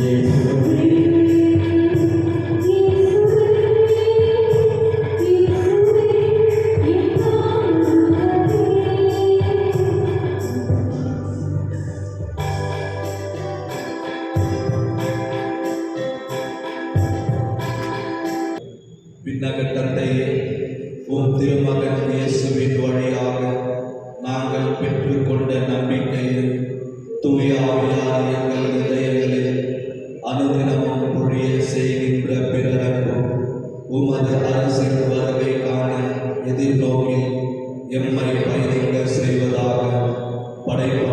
இயேசுவே தந்தையே உம் திருமகன் இயேசுவின் வழியாக நாங்கள் பெற்றுக்கொண்ட நம்பிக்கையில் தூய ஆவியார் எங்கள் இதயங்களில் அனுதினமும் பொழிய செய்கின்ற பிறருக்கும் உமது அரசின் வருகை காண எதிர்நோக்கி எம்மை பயணிக்க செய்வதாக படைப்படைத்தோடு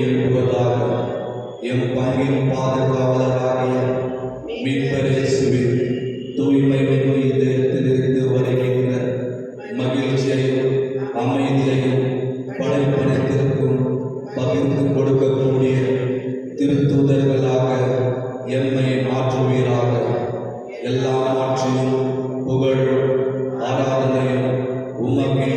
எழுப்புவதாக எம் பங்கின் பாதுகாவலராகிய மீட்பரேசுவின் தூய்மை மிகு இதயத்திலிருந்து வருகின்ற மகிழ்ச்சியையும் அமைதியையும் படைப்பனத்திற்கும் பகிர்ந்து கொடுக்கக்கூடிய திருத்தூதர்களாக எம்மை மாற்றுவீராக. எல்லா மாற்றியும் புகழும் ஆராதனையும் உமக்கே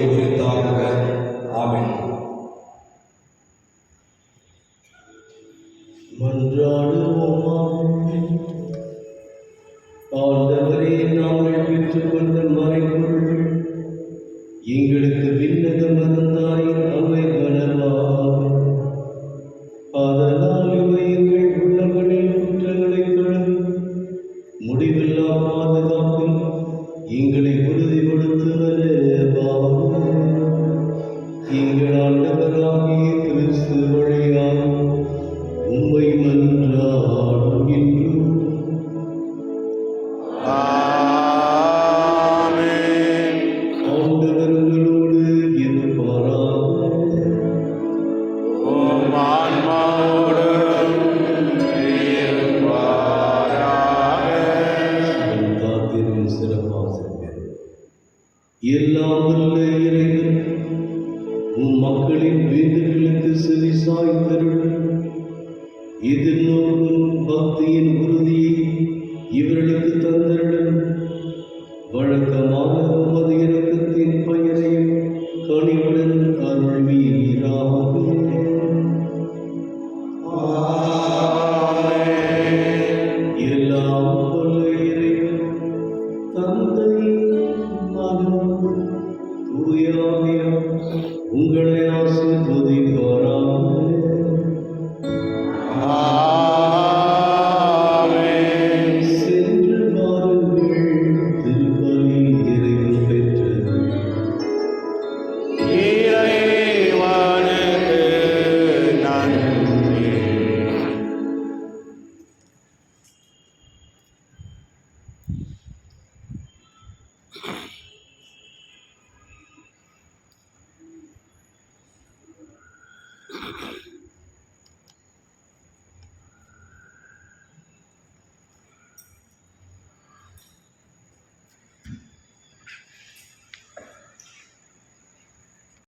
மன்றாடுவோமாக ஆண்டவரே நாங்கள் பெற்றுக்கொண்ட மறைபொருள். எங்களுக்கு விண்ணக மறந்தாயின் அவை வளர்வாக அதனால் இவை எங்கள் உள்ளங்களில் குற்றங்களை கழுவி முடிவில்லா பாதுகாப்பில் எங்களை உறுதிப்படுத்துவனவாக எங்கள் ஆண்டவராகிய கிறிஸ்து வழியாக எல்லாம் வல்ல இறைவன் உன் மக்களின் வேண்டுகளுக்கு செவி சாய்த்தருள் எதிர்நோக்கும் பக்தியின் உறுதியை இவர்களுக்கு தந்தருடன் வழக்கமான உமது இறக்கத்தின் பெயரையும் கனிவுடன் அருள்வீராக.